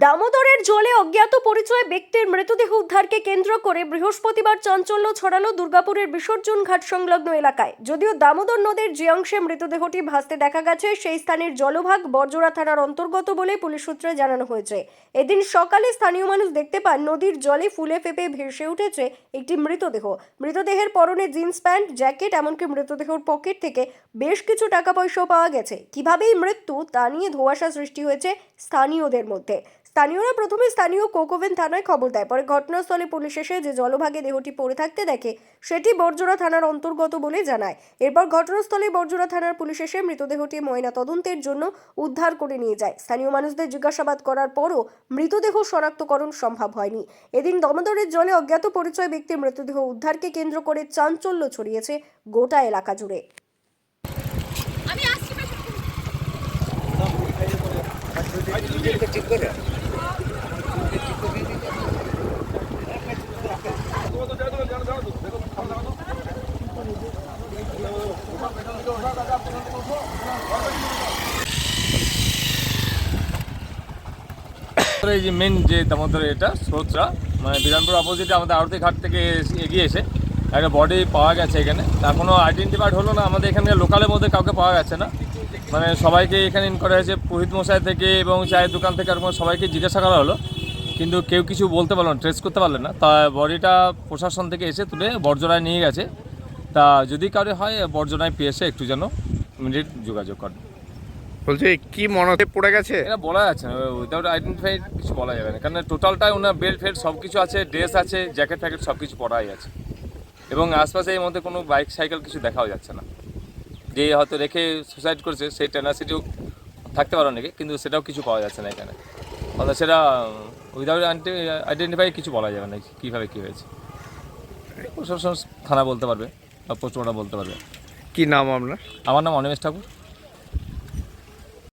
দামোদরের জলে অজ্ঞাত পরিচয় ব্যক্তির মৃতদেহ উদ্ধারকে কেন্দ্র করে বৃহস্পতিবার চাঞ্চল্য ছড়ালো দুর্গাপুরের বিসর্জন ঘাট সংলগ্ন এলাকায়। যদিও দামোদর নদীর যে অংশে মৃতদেহটি ভাসতে দেখা গেছে, সেই স্থানের জলভাগ বর্জরা থানার অন্তর্গত বলে পুলিশ সূত্রে জানানো হয়েছে। এদিন সকালে স্থানীয় মানুষ দেখতে পান, নদীর জলে ফুলে ফেপে ভেসে উঠেছে একটি মৃতদেহ। মৃতদেহের পরনে জিন্স প্যান্ট, জ্যাকেট, এমনকি মৃতদেহর পকেট থেকে বেশ কিছু টাকা পয়সাও পাওয়া গেছে। কীভাবে এই মৃত্যু, তা নিয়ে ধোঁয়াশা সৃষ্টি হয়েছে স্থানীয়দের মধ্যে। স্থানীয়রা প্রথমে স্থানীয় কোকোভেন থানায় খবর দেয়। পরে ঘটনাস্থলে পুলিশ এসে যে জলভাগে দেহটি পড়ে থাকতে দেখে সেটি বর্জরা থানার অন্তর্গত বলে জানায়। এরপর ঘটনাস্থলে বর্জরা থানার পুলিশ এসে মৃতদেহটি ময়না তদন্তের জন্য উদ্ধার করে নিয়ে যায়। স্থানীয় মানুষদের জিজ্ঞাসাবাদ করার পরও মৃতদেহ শনাক্তকরণ সম্ভব হয়নি। এদিন দমদরের জলে অজ্ঞাত পরিচয় ব্যক্তির মৃতদেহ উদ্ধারকে কেন্দ্র করে চাঞ্চল্য ছড়িয়েছে গোটা এলাকা জুড়ে। আমি আসছি বেশ এই যে মেন যে দামোদর এটা স্রোতটা মানে বিধানপুর অপোজিটে আমাদের আরতি ঘাট থেকে এগিয়ে এসে একটা বডি পাওয়া গেছে এখানে। এখনও আইডেন্টিফাইড হলো না, আমাদের এখানে লোকালের মধ্যে কাউকে পাওয়া গেছে না। মানে সবাইকে এখানে ইন করা হয়েছে, পুরোহিত মশাই থেকে এবং চায়ের দোকান থেকে এরকম সবাইকে জিজ্ঞাসা করা হলো। কিন্তু কেউ কিছু বলতে পারল না ট্রেস করতে পারল না। তা বডিটা প্রশাসন থেকে এসে তুলে বর্জনায় নিয়ে গেছে। তা যদি কারও হয় বর্জনায় পেয়ে এসে একটু যেন ইমিডিয়েট যোগাযোগ করে বলছি কি মনে পড়ে গেছে? এটা বলা যাচ্ছে না উইদাউট আইডেন্টিফাই কিছু বলা যাবে না। কারণ টোটালটাই ওনার বেল্ট ফেল্ট সব কিছু আছে ড্রেস আছে জ্যাকেট ফ্যাকেট সব কিছু পরাই আছে। এবং আশপাশে এর মধ্যে কোনো বাইক সাইকেল কিছু দেখাও যাচ্ছে না। যে হয়তো রেখে সুসাইড করেছে সেই টেনাসিটিও থাকতে পারে অনেকে কিন্তু সেটাও কিছু পাওয়া যাচ্ছে না এখানে। অর্থাৎ সেটা উইদাউট আইডেন্টিফাই কিছু বলা যাবে না কীভাবে কী হয়েছে। প্রশাসন থানা বলতে পারবে। পোস্টমর্টম বলতে পারবে। কি নাম আপনার? আমার নাম অনিমেষ ঠাকুর।